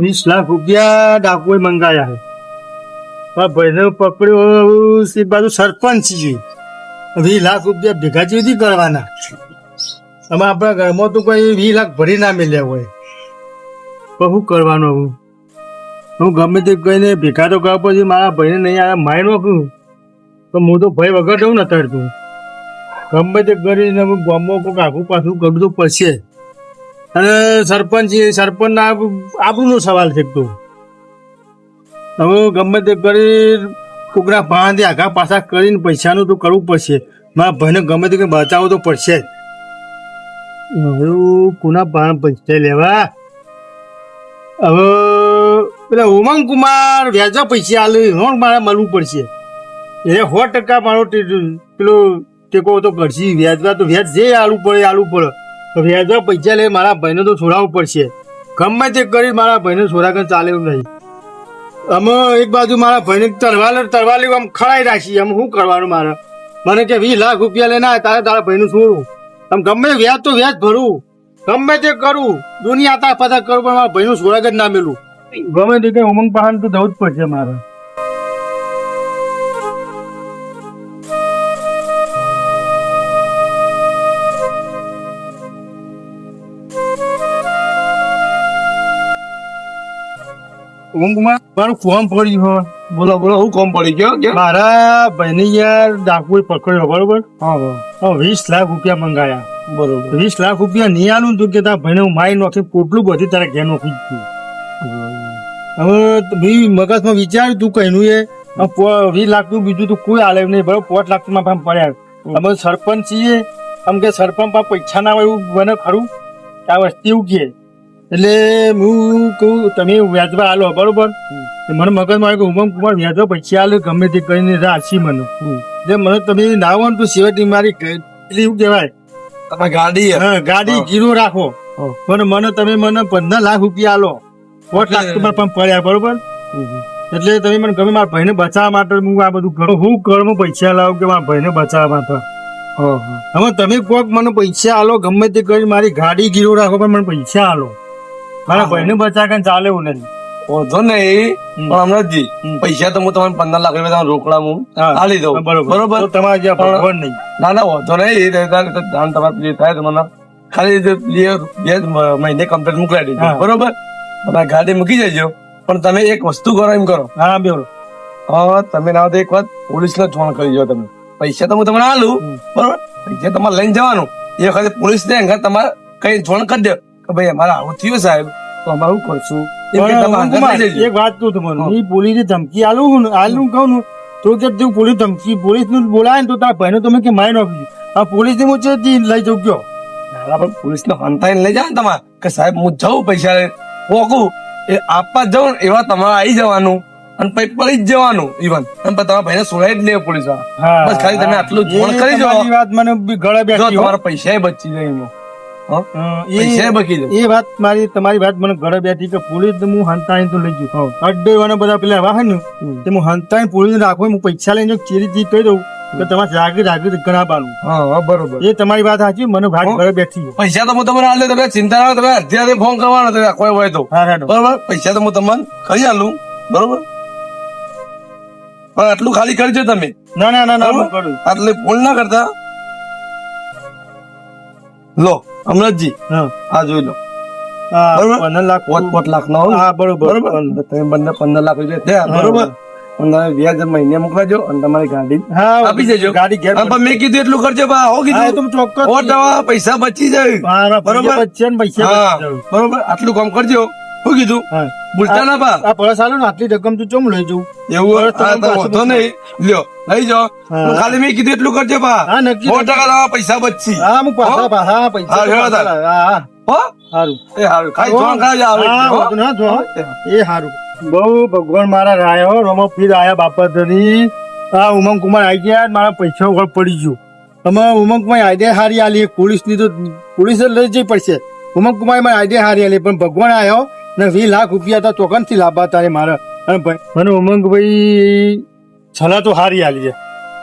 વીસ લાખ રૂપિયા ડાકુએ મંગાયા પણ ભાઈને પકડ્યો એ બાજુ સરપંચ છે. વીસ લાખ રૂપિયા ભેગા જેવી કરવાના. અમે આપણા ઘરમાં તો કોઈ વીસ લાખ ભરી ના મેલ્યા હોય. તો શું કરવાનું હું હું ગમે તે કહીને ભેગા તો કરવા પછી મારા ભાઈને નહીં આવે મારી કહું. તો હું તો ભય વગર રહું ને અત્યારે તું. ગમે તે કરીને અમે ગામમાં કોઈક આખું પાછું કરવું તો પડશે. અને સરપંચ, સરપંચના આપણું સવાલ છે તો. હવે ગમે તે કરી કોકના ભાંથી આઘા પાછા કરીને પૈસાનું તો કરવું પડશે. મારા ભાઈને ગમે તે કંઈ બચાવવું તો પડશે. હવે કોના ભાણ પૈસા લેવા? હવે પેલા ઉમંગ કુમાર વ્યાજા પૈસા આલે મારે મળવું પડશે. એ સો ટકા મારો ટી- પેલો કહો તો કરશે વ્યાજવા તો વ્યાજ જે આલવું પડે આલવું પડે. તો વ્યાજવા પૈસા લઈ મારા ભાઈને તો છોડાવવું પડશે. ગમે તે કરી મારા ભાઈને છોડા કઈ ચાલે નહીં. અમે એક બાજુ મારા ભાઈને તરવાલ તરવાલી આમ ખડાઈ રાખી. આમ શું કરવાનું મારે? મને કે વીસ લાખ રૂપિયા લઈને તારે તારા ભાઈનું છોડું. આમ ગમે વ્યાજ તો વ્યાજ ભરું. ગમે તે કરું. દુનિયા તા પતા કરું, પણ મારા ભાઈનું છોડાક જ ના મેલું. ગમે તે કઈ ઉમંગ પહાણ તો જવું જ પડશે મારે. કુમાર મારું ફોર્મ પડ્યું હોય બોલો બોલો હું કોમ પડી ગયો? કે મારા ભાઈને યાર ડાકુ પકડ્યો બરોબર? હા હા. વીસ લાખ રૂપિયા મંગાયા. બરોબર. વીસ લાખ રૂપિયા નહીં આલું તું કે તારા ભાઈને હું મારી નોખી પોટલું બધી તારા ઘેર નોખી ગયું હવે મેં મગજમાં વિચાર્યું તું કહીનું એ વીસ લાખનું બીજું તો કોઈ આલે નહીં બરોબર? પાંચ લાખમાં પણ પડ્યા. અમે સરપંચ છીએ આમ કે સરપંચ પાસે પૈસા ના હોય એવું બને ખરું? આ વસ્તુ એવું કે? એટલે હું કહું તમે વ્યાજવા હાલો બરોબર? મને મગજમાં આવ્યું કે ઉમંગ કુમાર વ્યાજવા પૈસા હાલ ગમે તે કરીને રાખી મને. જે મને તમે ના હોય તો સેવટી મારી એટલે એવું કહેવાય. તમે ગાડી હા ગાડી. ગીરો રાખો. પણ મને તમે મને પંદર લાખ રૂપિયા આલો. પાંચ લાખ તમારે પણ પડ્યા બરોબર? એટલે તમે મને ગમે મારા ભાઈને બચાવવા માટે હું આ બધું કરું. હું ઘરમાં પૈસા લાવું કે મારા ભાઈને બચાવવા માટે. હવે તમે કોક મને પૈસા આલો ગમે તે કરી મારી ગાડી ગીરો રાખો પણ મને પૈસા આલો. મારા. ભાઈને બચાવ કઈ ચાલે એવું નહીં વાંધો નહીં પણ હમ. પૈસા તો હું તમને પંદર લાખ રૂપિયા રોકડા હું. આલી દઉં. બરોબર. તમારે જ્યાં નહીં. ના ના વાંધો નહીં. એ તો ધ્યાન તમારે જે થાય તમને ખાલી બે મહિને કમ્પ્લેટ મોકલાવી દેજો. બરોબર? તમારી ગાડી મૂકી જજો પણ તમે એક વસ્તુ કરો એમ કરો. હા બેરો હા તમે ના એક વાત પોલીસ ને ફોન કરી જો તમે. પૈસા તો હું તમને આલું. બરોબર? પૈસા તમારે લઈને જવાનું. એ વખતે પોલીસ ને અંગત તમારે કઈ ફોન કરી દો. કે ભાઈ અમારે આવું થયું સાહેબ તો અમારું કરશું હું એક વાત કહું તમારું હા. એ પોલીસની ધમકી આલું ને આલું કહું તો કે તું પોલીસ ધમકી પોલીસનું બોલાય ને તો તારા ભાઈ તમે કે મારી નાખી આ પોલીસની હું લઈ જઉં ગયો પોલીસ ને હંતાઈને લઈ જાવ ને તમારે કે સાહેબ હું જઉં પૈસા પોકું એ આપવા જાઉં ને એવા તમારે આવી જવાનું અને પછી પડી જ જવાનું ઇવન અને પછી તમારા ભાઈને સોળાઈ જ લે પોલીસવાળા બસ ખાલી તમે આટલું જોડ કરી દો. વાત મને ગળે જો બેઠી હો. તમારા પૈસા બચી જાય એમાં હા? હા, એ વાત મારી તમારી વાત મને ઘરે બેઠી કે પોલીસ હું હંતાઈ તો લઈ જઉં અડ્ડો વાળા બધા પેલા એવા હોય તે હું હંતાઈ પોલીસ રાખો હું પૈસા લઈને ચેરી ચીજ કહી દઉં કે તમારે જાગીર જાગીર ઘણા હા હા બરોબર. એ તમારી વાત સાચી મને ભાગ ઘરે બેઠી. પૈસા તો હું તમને આલે તમે ચિંતા ના તમે અત્યારે ફોન કરવાનો તમે કોઈ હોય તો. બરોબર? પૈસા તો હું તમને કરી આલું. બરોબર? પણ આટલું ખાલી કરજો તમે. ના ના ના ના આટલે ફોન ના કરતા. લો. અમરતજી? આ જોઈ લો. પંદર લાખ પોત પોત લાખ નો હા બરોબર. બરોબર? તમે બંને પંદર લાખ રૂપિયા થયા બરોબર? અને વ્યાજ મહિને મોકલાજો અને તમારી ગાડી હા આપી દેજો. ગાડી ઘેર પણ મેં કીધું એટલું કરજો બા હો કીધું તો ચોક્કસ ટકા પૈસા બચી જાય. બરોબર? ને પૈસા બરોબર? આટલું કામ કરજો. શું કીધું? બોલતા ના પા આ પરસ આલો ને આટલી રકમ તું ચમ લઈ જઉં? એવું વાંધો નહીં. લ્યો લઈ જાઓ. ખાલી મેં કીધું એટલું કરજો પા હા નક્કી સો ટકા લાવા પૈસા બચી. હા હું પાછા? પાછા હા, પૈસા એ હારું. ખાઈ જોણ ખાઈ જાવ ના, જો. એ સારું બહુ ભગવાન મારા રાયો રમો પીર આયા બાપા ધરી આ ઉમંગ કુમાર આવી ગયા મારા પૈસા વગર પડી ગયું. તમે ઉમંગ કુમાર આઈડિયા હારી આલી. પોલીસની તો પોલીસ લઈ જઈ પડશે. ઉમંગ કુમાર મારે આઈડિયા હારી આલી. પણ ભગવાન આવ્યો ને વીસ લાખ રૂપિયા તો ચોકનથી લાભા તારે મારા? અને ભાઈ, મને ઉમંગ ભાઈ, છલા તો હારી આલી છે.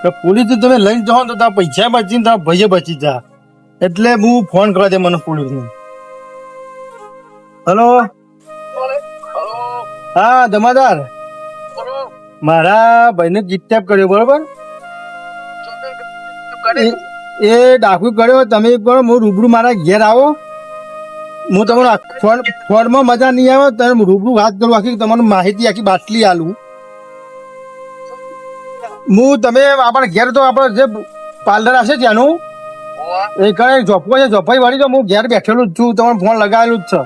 પોલીસ તમે લઈને જાઓ તો તારા પૈસા બચીને તારા ભાઈએ બચી જા. એટલે હું ફોન કરવા દે મને પોલીસને. હલો? હા, જમાદાર. મારા ભાઈને કિડનેપ કર્યો, બરોબર? એ- ડાકુ કર્યો, તમે એક કરો હું રૂબરૂ મારા ઘેર આવો. હું તમારો ફોન ફોનમાં મજા નહીં આવે તમે રૂબરૂ વાત કરું આખી તમારું માહિતી આખી બાટલી આલું. હું તમે આપણા ઘેર તો આપણે જે પાર્લર હશે ત્યાંનું એ કઈ જોપકો છે જોપાઈ વાળી તો હું ઘેર બેઠેલું જ છું તમારો ફોન લગાવેલું જ છે.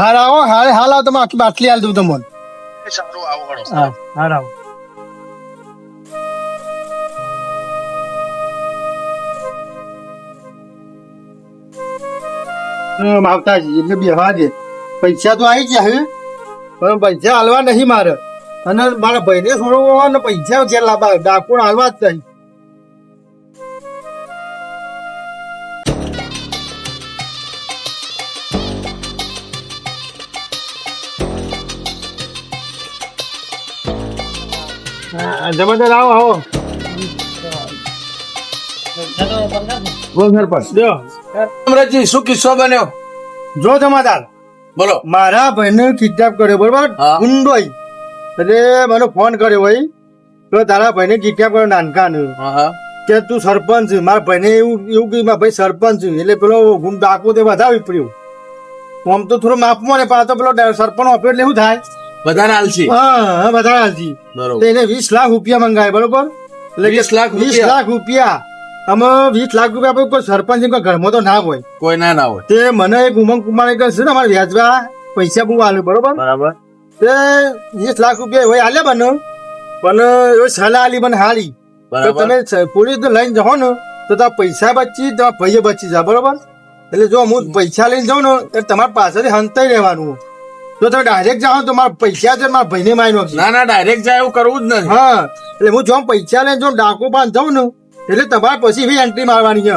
હાલ આવો હાલ હાલ આવો તમે આખી બાટલી હાલ દઉં તમને. હા. હાર આવો. માવતાજી એટલે બેહવા દે. પૈસા તો આવી ગયા હે પણ પૈસા હાલવા નહીં મારે. અને મારા ભાઈને છોડવાનો ને પૈસા છે લાવવા ડાકોણ હાલવા જ નહીં. હા, જમાદાર આવો આવો. બોલ સરપંચ જો અમરજી શું કિસ્સો બન્યો. જો જમાદાર બોલો. મારા ભાઈને કિડનેપ કર્યો બરોબર. ગુંડોઈ. એટલે મને ફોન કર્યો ભાઈ તો તારા ભાઈને કિડનેપ કર્યો નાનકાનું. કે તું સરપંચ છે. મારા ભાઈને એવું એવું કહ્યું મારા ભાઈ સરપંચ છે. એટલે પેલો ગુમ ડાકુ તે વધાવી પડ્યું. આમ તો થોડું માપમાં ને પાછો પેલો સરપંચ આપ્યો એટલે શું થાય? બધાને આલસી હા હા હાલજી બરોબર. એને વીસ લાખ રૂપિયા મંગાય બરોબર? એટલે વીસ લાખ વીસ લાખ રૂપિયા. અમે વીસ લાખ રૂપિયા આપણે કોઈ સરપંચ ઘરમાં તો ના હોય. કોઈ ના ના હોય. તે મને એક ઉમંગ કુમાર કહે છે ને અમારે વ્યાજવા પૈસા બહુ આલે? બરોબર? બરાબર. તે વીસ લાખ રૂપિયા હોય આલે બને. પણ એ સલાહ આલી મને હારી. તો તમે પોલીસ લઈને જાઓ ને તો તમારા પૈસા બચી તમારા ભાઈએ બચી જાય બરોબર? એટલે જો હું પૈસા લઈને જાઉં ને એટલે તમારા પાસેથી હંતાઈ રહેવાનું. જો તમે ડાયરેક્ટ જાઓ તો મારા પૈસા છે મારા ભાઈને મારી નાખશે ના ના ડાયરેક્ટ જાય એવું કરવું જ નથી. હા એટલે હું જો પૈસા લઈને જો ડાકો બાંધ જાઉં ને એટલે તમારે પછી બી એન્ટ્રી મારવાની છે.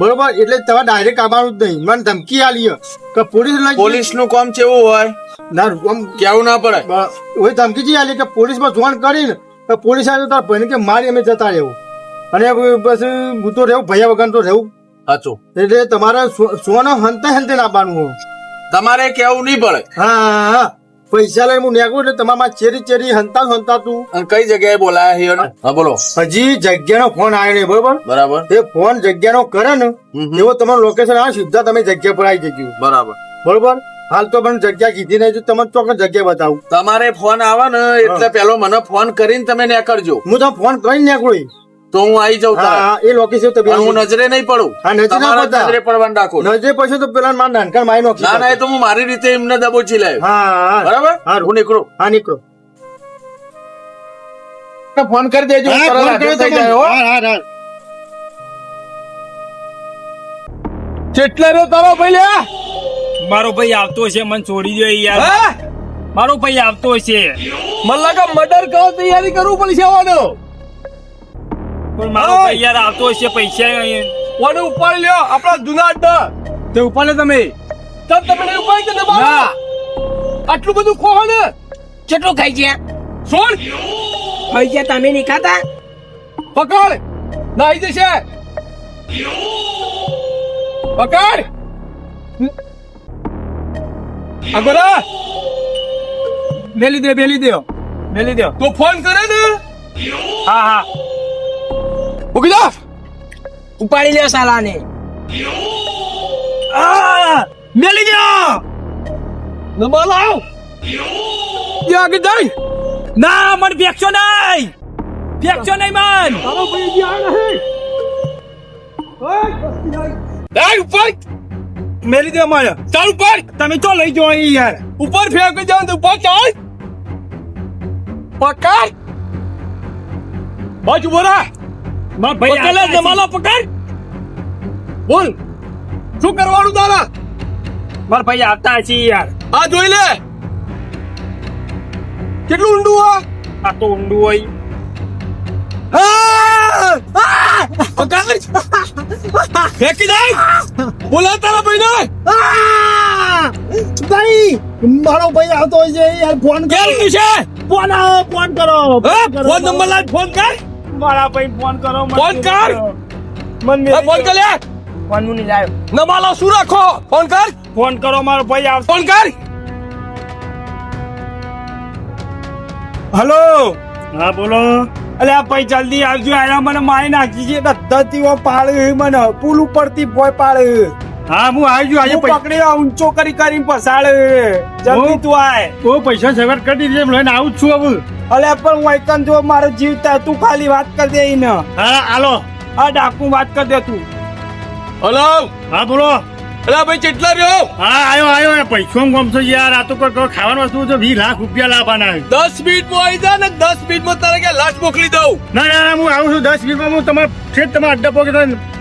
બરોબર? એટલે તમારે ડાયરેક્ટ આવવાનું જ નહીં. મને ધમકી આલી કે પોલીસ પોલીસનું કામ કેવું હોય? ના આમ કેવું ના પડે? ઓય ધમકી જી આલી કે પોલીસમાં જોણ કરીને તો પોલીસ આવે તો ભાઈને કે મારી અમે જતા રહેવું? અને પછી હું તો રહેવું ભૈયા વગર તો રહેવું. સાચું. એટલે તમારે સોનો હંતે હંતે નાખવાનું. તમારે કેવું નહીં પડે? હા હા. પૈસા લઈને હું નેગું એટલે તમારા ચેરી ચેરી હંતા હંતા તું અને કઈ જગ્યાએ બોલાયા છે એને? હા બોલો. હજી જગ્યાનો ફોન આવ્યો નહીં બરોબર? બરાબર. એ ફોન જગ્યાનો કરે ને. એવો તમારું લોકેશન આવે સીધા તમે જગ્યા પર આવી જજો. બરાબર. બરોબર? હાલ તો મને જગ્યા કીધી નહીં તો તમને ચોક્કસ જગ્યા બતાવું. તમારે ફોન આવે ને એટલે પેલો મને ફોન કરીને તમે ને કરજો હું તો ફોન કરીને નીકળી. તો હું આવી જાઉં હા એ લોકી છે હું નજરે નહીં પડું. હા, નજરે ના નજરે પડવાનું રાખો. નજરે પછી તો પેલા મારા નાનકા મારી નોખી ના ના એ તો હું મારી રીતે એમને દબોચી લાવ્યો હા બરાબર? હા હું નીકળું. હા નીકળો. ફોન કરી દેજો ફોન હાજર થઈ જાય, હા, હા, હા. રે તારો ભાઈ લે? મારો ભાઈ આવતો છે મને છોડી દે યાર. મારો ભાઈ આવતો છે મને લાગે મર્ડર કરવા તૈયારી કરવું પડશે વાનો પણ મારો યાર આવતો છે પૈસા ઉપાડી લ્યો આપણા જૂના અડ્ડા તે ઉપાડે તમે? તમે નહીં ઉપાડી કે ના. આટલું બધું ખોહો ને. કેટલું ખાઈ છે છોડ ખાઈ છે તમે નહીં ખાતા? પકડ. નાઈ જશે. પકડ. આગોરા મેલી દે મેલી દો. મેલી દો. તો ફોન કરે ને. હા હા. મૂકી દો. ઉપાડી લ્યો સાલાને. મેલી દો. ત્યાં આગળ જાય ના મને ફેંકશો નહીં. ફેંકશો નહીં મન. તારો ભાઈ ગયા નહીં ઉપર. મેલી દે મારે ચાલ ઉપર. તમે તો લઈ જાઓ અહીં યાર. ઉપર ફેંકી જાવ તો ઉપર ચાલ. પકડ. બાજુ બોરા મારા ભાઈ પકડલે આવતા જમાલો પકડ. બોલ. શું કરવાનું તારા? માર ભાઈ આવતા છે યાર. આ જોઈ લે. કેટલું ઊંડું આ આ તો ઊંડું હોય. ફેંકી દે બોલા તારા ભાઈને. ભાઈ મારો ભાઈ આવતો હોય છે યાર ફોન કેમ છે? ફોન ફોન કરો? ફોન નંબર લાવ ફોન કર. મારા ભાઈ ફોન કરો ફોન કર. મન ફોન કર. લે! ફોન હું નહીં લાવ્યો નમાલો શું રાખો? ફોન કર! ફોન કરો મારો ભાઈ આવશે. ફોન કર! હલો? હા બોલો. અલે આ ભાઈ જલ્દી આવજો. આયા મને મારી નાખી છે. ધરતીઓ પાડે મને. પુલ ઉપરથી ભોય પાડે હા હું આવી ગયો આજે પકડી ઊંચો કરી કરીને પસાડે જલ્દી તું આય. તો પૈસા સેવર કરી દીધે લઈને આવું જ છું હવે. અલે પણ વાયકન જો મારો જીવતા તું ખાલી વાત કરી દે ને હા હાલો. હા ડાકુ વાત કરી દે તું. હલો? હા બોલો. અલા ભાઈ કેટલા રહ્યો? હા આયો આયો પૈસો ગમ છો યાર. આ તો કોઈ ખાવાનું વસ્તુ તો 20 લાખ રૂપિયા લાવવાના છે. દસ મિનિટમાં આવી જા ને દસ મિનિટમાં તારે કે લાશ મોકલી દઉં? ના ના ના, હું આવું છું. દસ મિનિટમાં હું તમારે ઠેઠ તમારા અડ્ડા પોકે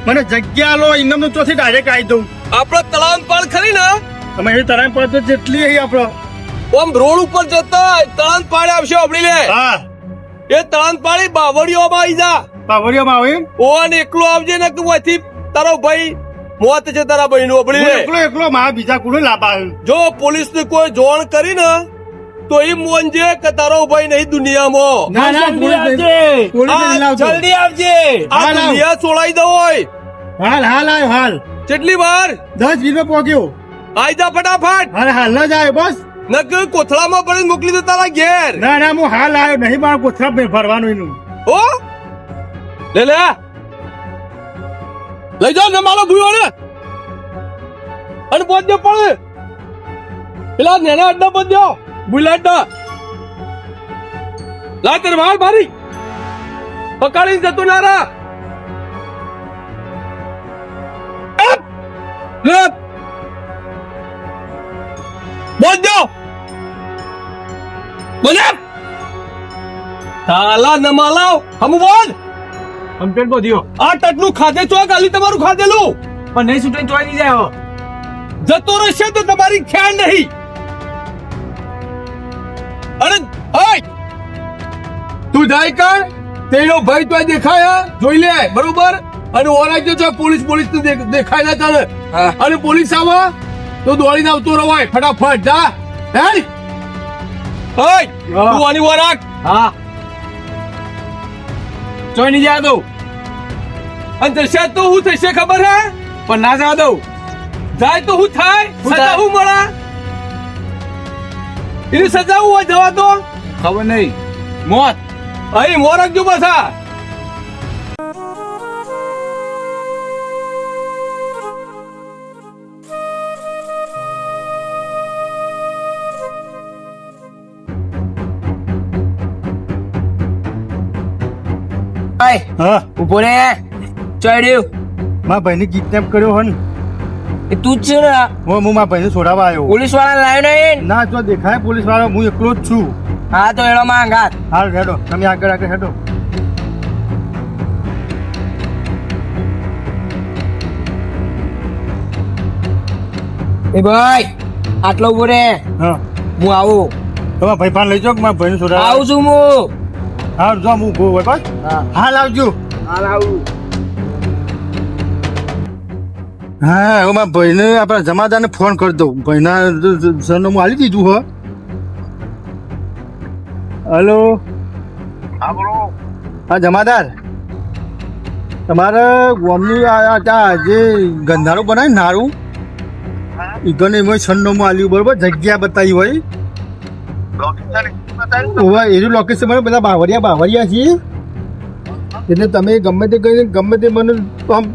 મને જગ્યા લો ઇન્કમનું ચોથી ડાયરેક્ટ આવી દઉં. આપણો તળાવ પાળ ખરી ને? તમે એ તળાવ પર તો જેટલી અહીં આપણો. આમ રોડ ઉપર જતા તળાવ પાડે આવશે આપણી લે. હા. એ તળાવ પાડી બાવળીઓમાં આવી જા. પાવડિયામાં માં આવી? ઓન એકલો આવજે ને તું અહીંથી તારો ભાઈ મોત છે તારા ભાઈ નું હું લે એકલો એકલો મારા બીજા કુડે લાભા જો પોલીસ ને કોઈ જોણ કરી ને તો એ મોનજે કે તારો ભાઈ નહીં દુનિયામાં. ના ના. જલ્દી આવજે. આ. દુનિયા છોડાઈ દો હોય. હાલ હાલ આવ્યો હાલ. કેટલી વાર? દસ મિનિટમાં પહોંચ્યો. આઈ જા ફટાફટ. હાલ હાલ ના જાય બસ. નક કોથળામાં પડીને મોકલી દો તારા ઘેર. ના ના હું હાલ આવ્યો નહીં મારા કોથળા પર ભરવાનું એનું. ઓ લે લે. લઈ જાઓ ને મારો ભૂયો ને અને પહોંચજો પડે. પેલા નેના અડ્ડા પહોંચજો ભૂલા અડ્ડા. લા તારે વાળ મારી પકડીને જતો ના રા! પહોંચજો બોલે? તાલા નમાલાવ હમ બોલ. કમ્પ્લેટ બધીઓ આ ટટલું ખાધે છો ગાલી તમારું ખાધેલું. પણ નહીં છૂટે ચોઈ નહીં જાય જતો રહેશે તો તમારી ખ્યાલ નહીં. અરે ઓય! તું જાય કર તેનો ભાઈ તો દેખાયા જોઈ લે બરોબર? અને ઓરાજો છે પોલીસ પોલીસ તો દેખાય ના તને. અને પોલીસ આવા તો દોડીને આવતો રવાય ફટાફટ જા. હે ઓય તું આની વરાક હા. ચોઈ નહીં જાય દઉં અને જશે તો હું થશે ખબર હે? પણ ના જવા દઉં. જાય તો હું થાય સજા હું મળે? એની સજા હું હોય જવા દો. ખબર નહીં. મોત. અહીં મોર જો પાછા. ભાઈ હા? ઊભો રે ચડ્યું. મારા ભાઈને કિડનેપ કર્યો હન. એ તું જ છે ને હું હું મારા ભાઈને છોડાવવા આવ્યો પોલીસવાળા લાવ્યો નહીં? ના જો દેખાય પોલીસવાળા હું એકલો જ છું. હા તો એનો માંગાત હાલ હેડો. તમે આગળ આગળ હેડો. એ ભાઈ આટલો ઊભો રે. હા. હું આવું. તમારા ભાઈ પાન લઈ જાઓ મારા મારા ભાઈને છોડાવવા? આવું છું હું. હા જો હું ઊભો હોય બસ. હા. હાલ આવજો. હાલ આવું. હા હવે મારા ભાઈને આપણા જમાદારને ફોન કરી દઉં. ભાઈના સરનામું આલી દીધું હો. હલો. હા બોલો. હા જમાદાર. તમારે ગોમની ત્યાં જે ગંધારું બનાવે ને નારું એ ગને એમાં સરનામું આલ્યું બરોબર? જગ્યા બતાવી હોય. ઓવા એનું લોકેશન મને બધા બાવરિયા બાવરિયા છીએ એટલે તમે ગમે તે કરીને ગમે તે મને આમ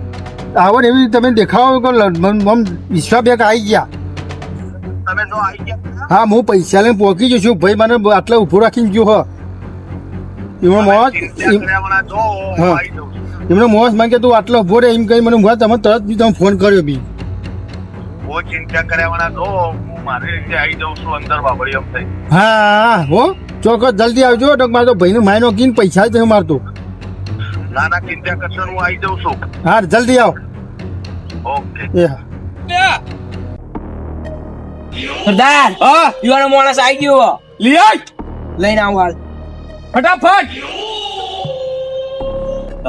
આવો ને એવી તમે દેખાવો કે આમ વિશ્વા બેગ આવી ગયા. હા હું પૈસા લઈને પહોંચી જઉં છું. ભાઈ મને આટલા ઊભો રાખીને ગયો હ. એમનો મોસ છું. એમને મોસ માંગે તું આટલો ઊભો રહે. એમ કહી મને તમે તરત બી તમે ફોન કર્યો બી. બહુ ચિંતા કર્યા જો હું મારી રીતે આવી જાઉં છું અંદર બાબડી એમ થઈ. હા હા હો ચોક્કસ જલ્દી આવજો તો મારો ભાઈ ભાઈને માયનો કીન પૈસા જ મારતો. ના ના ચિંતા કરશો હું આવી જાઉં છું. હા જલ્દી આવ. ઓકે. એ. હા સરદાર ઓ યુવાનો માણસ આવી ગયો લિયો લઈને આવું હાલ. ફટાફટ.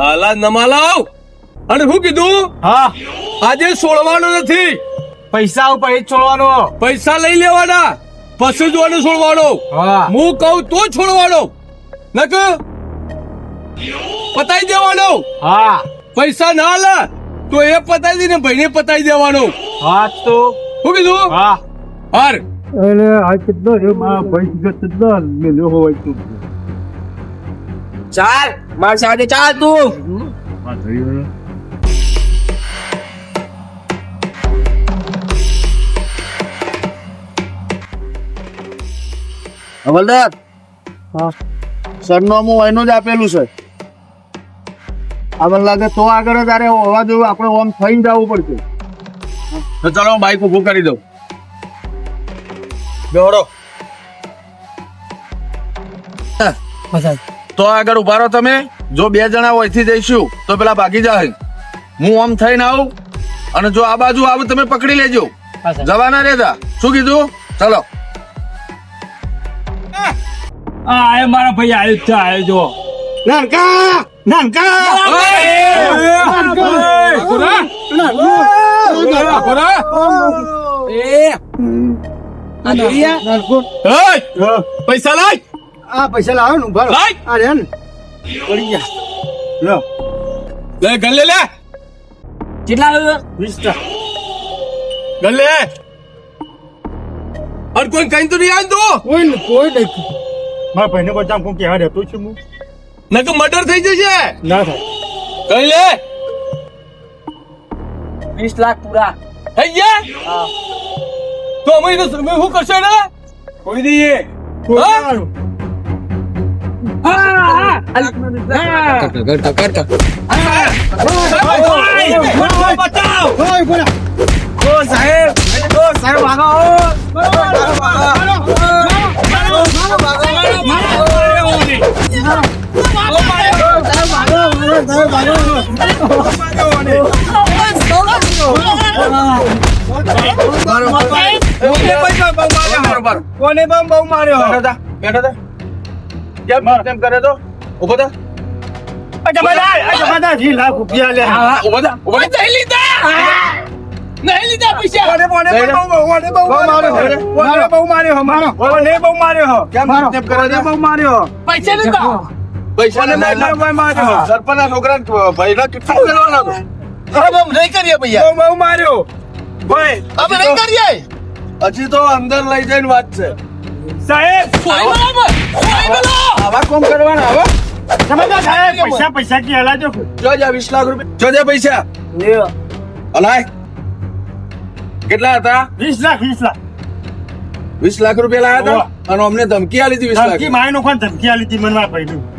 હાલા નમાલાવ અને શું કીધું? હા. આજે સોળવાનો નથી. પૈસા ઉપર એ છોડવાનો. પૈસા લઈ લેવાના. પછી જોવાનું છોડવાનો. હા. હું કહું તો છોડવાનો. નક પતાઈ દેવાનો. હા. પૈસા ના લે તો એ પતાઈ દે ને ભાઈને પતાવી દેવાનો. હા તો. શું કીધું? હા. હાર. એટલે આ કેટલો એ મારા ભાઈ કેટલો? મેલ્યો હોય તું. ચાલ માર સાથે ચાલ તું. હવલદાર હા. સરનામું એનું જ આપેલું છે. આપણને લાગે તો આગળ તારે હોવા જેવું આપણે ઓમ થઈને જવું પડશે. તો ચાલો હું બાઈક ઊભું કરી દઉં. દોડો તો આગળ ઊભા રહો તમે. જો બે જણા હોયથી જઈશું તો પેલા ભાગી જાય હું ઓમ થઈને આવું અને જો આ બાજુ આવું તમે પકડી લેજો. જવાના રહેતા. શું કીધું? ચલો. આ એ મારા ભાઈ આવ્યો છે આવ્યો જો નાનકા નાનકા! પૈસા લાય! આ પૈસા લાવો ને ઊભા રહો. લાય! આ ને. પડી ગયા. લો. લે ગલ્લે લે! કેટલા આવ્યો? વીસ ગલ્લે અને કોઈ કઈ તો નહીં આવતું કોઈ કોઈ નહીં. મારા ભાઈને જામ કોણ કહેવા રહેતો છું હું? નકર મર્ડર થઈ જશે. ના થાય. કઈ લે. વીસ લાખ પૂરા. થઈ ગયા? તો અમે તો શું કરશે ને? કોઈ દઈએ. સાહેબ સાહેબ કરવાનું. કોને બમ બહુ માર્યો બેઠો થા બેઠો કરે તો ઊભો થા અચ્છા, બધા, અચ્છા, બધા જી લાખ રૂપિયા લે. ઊભો થા ઊભો થા લીધા નહીં લીધા પૈસા કોને બહુ માર્યો? મારો બહુ માર્યો, મારો. કોને બહુ માર્યો? કેમ મારો. કરે બહુ માર્યો? પૈસા લીધા સરપંચના છોકરા ભાઈના કેટલું કરવાનો હતો હવે નહીં કરીએ ભૈયા. બહુ માર્યો. ભાઈ, અમે નહીં કરીએ. હજી તો અંદર લઈ જઈને વાત છે. સાહેબ, આવા કોમ કરવાના સાહેબ? પૈસા પૈસા કે હલાજો? જો જા વીસ લાખ રૂપિયા. જો જા પૈસા. લ્યો. હલાય. કેટલા હતા? વીસ લાખ વીસ લાખ. વીસ લાખ રૂપિયા લાયા હતા? અને અમને ધમકી આલી હતી વીસ ધમકી લાખ. મારી નો ધમકી આલી હતી મને મારા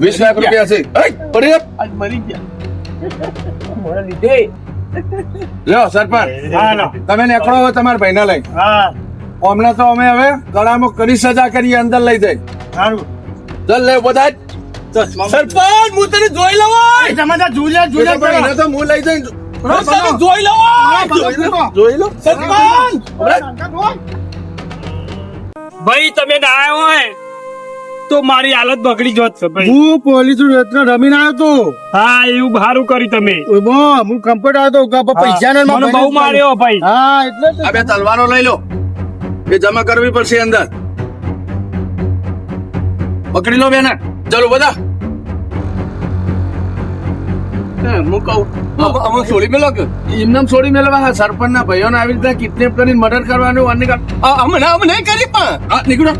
વીસ લાખ રૂપિયા છે. અઈ, પડી જા. મોઢે લીધે. લ્યો સરપંચ. તમે નીકળો હવે તમારા ભાઈને લઈ. હા, અમને તો અમે હવે ગળામાં કરી સજા કરી અંદર લઈ જઈ. સારું. ચાલ લે બધા સરપંચ હું તને જોઈ લઉં તમે જુલિયા, જુલિયા તો હું લઈ જઈ. જોઈ લઉં જોઈ લો. જોઈ લો. સરપંચ. ભાઈ તમે ના આવ્યો હોય તો મારી હાલત બગડી જોત છે ભાઈ. હું પોલીસ રમીને આવ્યો તો. હા એવું ભારું કર્યું તમે. હું કમ્પ્યુટર આવ્યો તો પૈસા ને મને બહુ માર્યો ભાઈ. હા એટલે. આ બે તલવારો લઈ લો. એ જમા કરવી પડશે અંદર. પકડી લો બેના. ચાલો બધા. હું કહું અમ- અમને છોડી મેલો કે? એમને છોડી મેળવા સરપંચ ના ભાઈઓ આવી રીતે કિડનેપ કરીને મર્ડર કરવાનું અને કર- અ- અમે ના- અમે નહીં કરી પણ. નીકળો.